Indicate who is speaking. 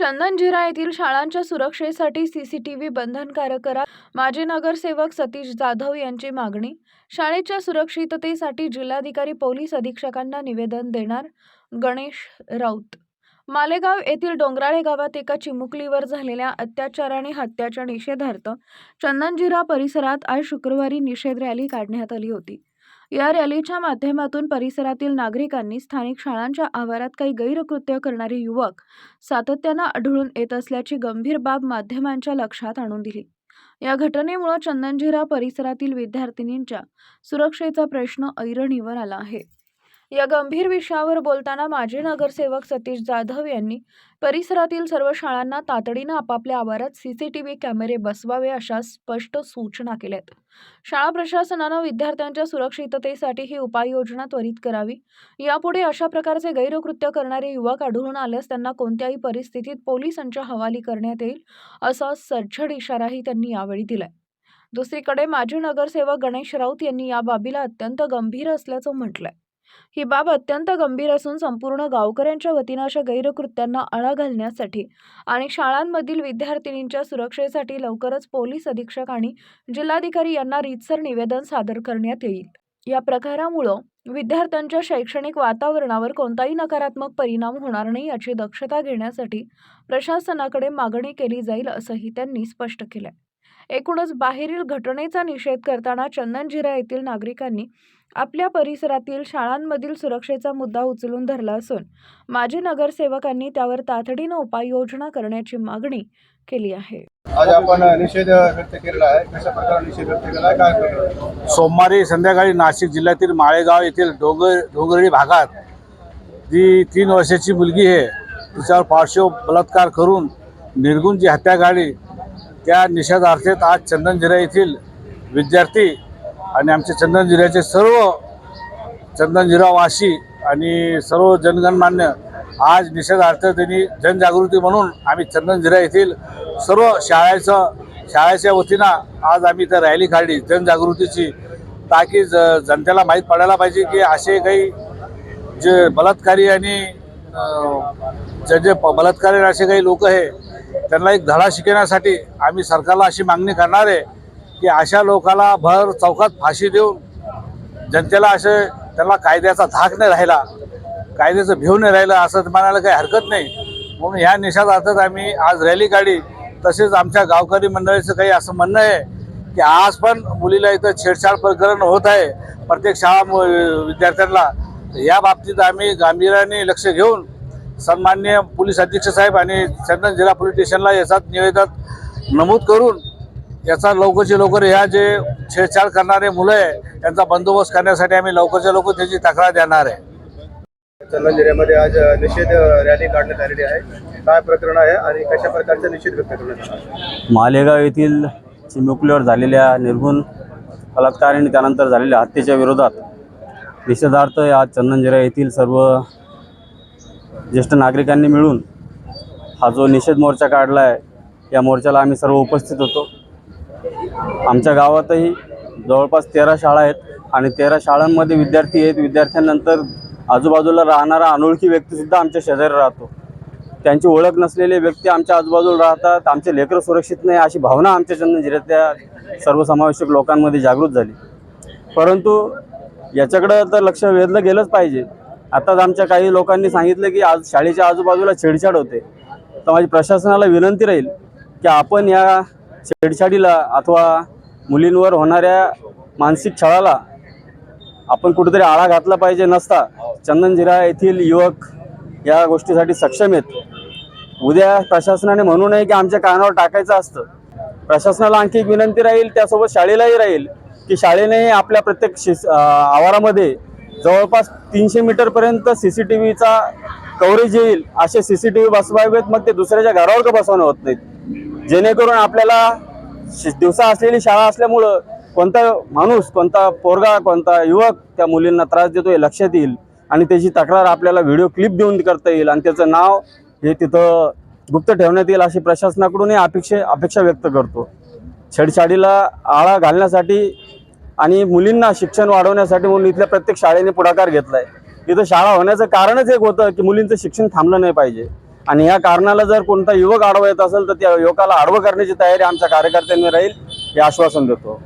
Speaker 1: चंदनझिरा येथील शाळांच्या सुरक्षेसाठी सीसीटीव्ही बंधनकारक करा. माजी नगरसेवक सतीश जाधव यांची मागणी. शाळेच्या सुरक्षिततेसाठी जिल्हाधिकारी पोलीस अधीक्षकांना निवेदन देणार गणेश राऊत. मालेगाव येथील डोंगराळे गावात एका चिमुकलीवर झालेल्या अत्याचार आणि हत्याच्या निषेधार्थ चंदनझिरा परिसरात आज शुक्रवारी निषेध रॅली काढण्यात आली होती. या रॅलीच्या माध्यमातून परिसरातील नागरिकांनी स्थानिक शाळांच्या आवारात काही गैरकृत्य करणारे युवक सातत्यानं आढळून येत असल्याची गंभीर बाब माध्यमांच्या लक्षात आणून दिली. या घटनेमुळे चंदनझिरा परिसरातील विद्यार्थिनींच्या सुरक्षेचा प्रश्न ऐरणीवर आला आहे. या गंभीर विषयावर बोलताना माजी नगरसेवक सतीश जाधव यांनी परिसरातील सर्व शाळांना तातडीनं आपापल्या आवारात सीसीटीव्ही कॅमेरे बसवावे अशा स्पष्ट सूचना केल्यात. शाळा प्रशासनानं विद्यार्थ्यांच्या सुरक्षिततेसाठी ही उपाययोजना त्वरित करावी. यापुढे अशा प्रकारचे गैरकृत्य करणारे युवक आढळून आल्यास त्यांना कोणत्याही परिस्थितीत पोलिसांच्या हवाली करण्यात येईल असा सज्जड इशाराही त्यांनी यावेळी दिलाय. दुसरीकडे माजी नगरसेवक गणेश राऊत यांनी या बाबीला अत्यंत गंभीर असल्याचं म्हटलंय. ही बाब अत्यंत गंभीर असून संपूर्ण गावकऱ्यांच्या वतीनं अशा गैरकृत्यांना आळा घालण्यासाठी आणि शाळांमधील विद्यार्थिनींच्या सुरक्षेसाठी लवकरच पोलीस अधीक्षक आणि जिल्हाधिकारी यांना रीतसर निवेदन सादर करण्यात येईल. या प्रकारामुळं विद्यार्थ्यांच्या शैक्षणिक वातावरणावर कोणताही नकारात्मक परिणाम होणार नाही याची दक्षता घेण्यासाठी प्रशासनाकडे मागणी केली जाईल असंही त्यांनी स्पष्ट केलंय. एकूणच बाहेरील घटनेचा निषेध करताना चंदनझिरा येथील नागरिकांनी आपल्या परिसरातील शाळांमधील सुरक्षेचा मुद्दा उचलून धरला असून माजी नगरसेवकांनी त्यावर तातडीनं उपाययोजना करण्याची मागणी केली आहे.
Speaker 2: आज आपण निषेध व्यक्त केलेला आहे. कशा प्रकारे निषेध व्यक्त केला आहे? काय प्रकार
Speaker 3: सोमवारी संध्याकाळी नाशिक जिल्ह्यातील माळेगाव येथील डोंगर डोंगरी भागात जी तीन वर्षाची मुलगी आहे तिच्यावर पार्श्व बलात्कार करून निर्गुण जी हत्या घडली त्या निषेधार्थेत आज चंदनजिरा येथील विद्यार्थी आणि आमचे चंदनजिऱ्याचे सर्व चंदनजिरावासी आणि सर्व जनगणमान्य आज निषेधार्थ त्यांनी जनजागृती म्हणून आम्ही चंदनजिरा येथील सर्व शाळेचं शाळेच्या वतीनं आज आम्ही इथं रॅली काढली. जनजागृतीची ताकी ज जनतेला माहीत पडायला पाहिजे की असे काही जे बलात्कारी आणि जे जे बलात्कारी असे काही लोक आहे त्यांना एक धडा शिकवण्यासाठी आम्ही सरकारला अशी मागणी करणार आहे. की अशा लोकाला भर चौकात फाशी देऊन जनतेला असे त्याला कायद्याचा धाक नाही राहिला कायद्याचं भिव नाही राहिलं असं म्हणायला काही हरकत नाही. म्हणून ह्या निषेधार्थात आम्ही आज रॅली काढी तसेच आमच्या गावकरी मंडळीचं काही असं म्हणणं आहे की आज पण मुलीला इथं छेडछाड प्रकरण होत आहे प्रत्येक शाळा विद्यार्थ्यांना. या बाबतीत आम्ही गांभीर्याने लक्ष घेऊन सन्मान्य पोलीस अधीक्षक साहेब आणि चंदन जिल्हा पोलीस स्टेशनला याचाच निवेदन नमूद करून याचा लवकरच्या लवकर ह्या जे छेडछाड करणारे मुलं आहे त्यांचा बंदोबस्त करण्यासाठी आम्ही लवकरच्या लवकर त्याची तक्रार देणार आहे.
Speaker 2: चंदन जिल्ह्यामध्ये आज निषेध रॅली काढण्यात आलेली आहे. काय प्रकरण आहे आणि कशा प्रकारचा निषेध व्यक्त करण्यात?
Speaker 4: मालेगाव येथील चिमुकलीवर झालेल्या निर्गुण बलात्कार आणि त्यानंतर झालेल्या हत्येच्या विरोधात निषेधार्थ आज चंदनजिरा येथील सर्व ज्येष्ठ नागरिकांनी मिळून हा जो निषेध मोर्चा काढला आहे या मोर्चाला आम्ही सर्व उपस्थित होतो. आमच्या गावातही जवळपास तेरा शाळा आहेत आणि तेरा शाळांमध्ये विद्यार्थी आहेत. विद्यार्थ्यांनंतर आजूबाजूला राहणारा अनोळखी व्यक्तीसुद्धा आमच्या शेजारी राहतो. त्यांची ओळख नसलेले व्यक्ती आमच्या आजूबाजूला राहतात. आमचे लेकरं सुरक्षित नाही अशी भावना आमच्या चंदन सर्वसमावेशक लोकांमध्ये जागृत झाली. परंतु याच्याकडं तर लक्ष वेधलं गेलंच पाहिजे. आताच आमच्या काही लोकांनी सांगितलं की आज शाळेच्या आजूबाजूला छेडछाड होते. तर माझी प्रशासनाला विनंती राहील की आपण या छेडछाडीला अथवा मुलींवर होणाऱ्या मानसिक छळाला आपण कुठेतरी आळा घातला पाहिजे नसता. चंदनजिरा येथील युवक या गोष्टीसाठी सक्षम आहेत. उद्या प्रशासनाने म्हणू नये की आमच्या कानावर टाकायचं असतं. प्रशासनाला आणखी एक विनंती राहील त्यासोबत शाळेलाही राहील की शाळेने आपल्या प्रत्येक शिस आवारामध्ये जवळपास तीनशे मीटरपर्यंत सी सी टी व्हीचा कव्हरेज येईल असे सी सी टी व्ही बसवावेत मग ते दुसऱ्याच्या घरावर का बसवणं होत नाहीत? जेणेकरून आपल्याला शि- दिवसा असलेली शाळा असल्यामुळं कोणता माणूस कोणता पोरगा कोणता युवक त्या मुलींना त्रास देतो हे लक्षात येईल. आणि त्याची तक्रार आपल्याला व्हिडिओ क्लिप देऊन करता येईल. आणि त्याचं नाव हे तिथं गुप्त ठेवण्यात येईल अशी प्रशासनाकडूनही अपेक्षे अपेक्षा व्यक्त करतो. छेडछाडीला आळा घालण्यासाठी आणि मुलींना शिक्षण वाढवण्यासाठी म्हणून इथल्या प्रत्येक शाळेने पुढाकार घेतला आहे इथं शाळा होण्याचं कारणच एक होतं की मुलींचं शिक्षण थांबलं नाही पाहिजे. आणि या कारणाला जर कोणता युवक आडवा येत असेल तर त्या युवकाला आडवं करण्याची तयारी आमच्या कार्यकर्त्यांनी राहील हे आश्वासन देतो.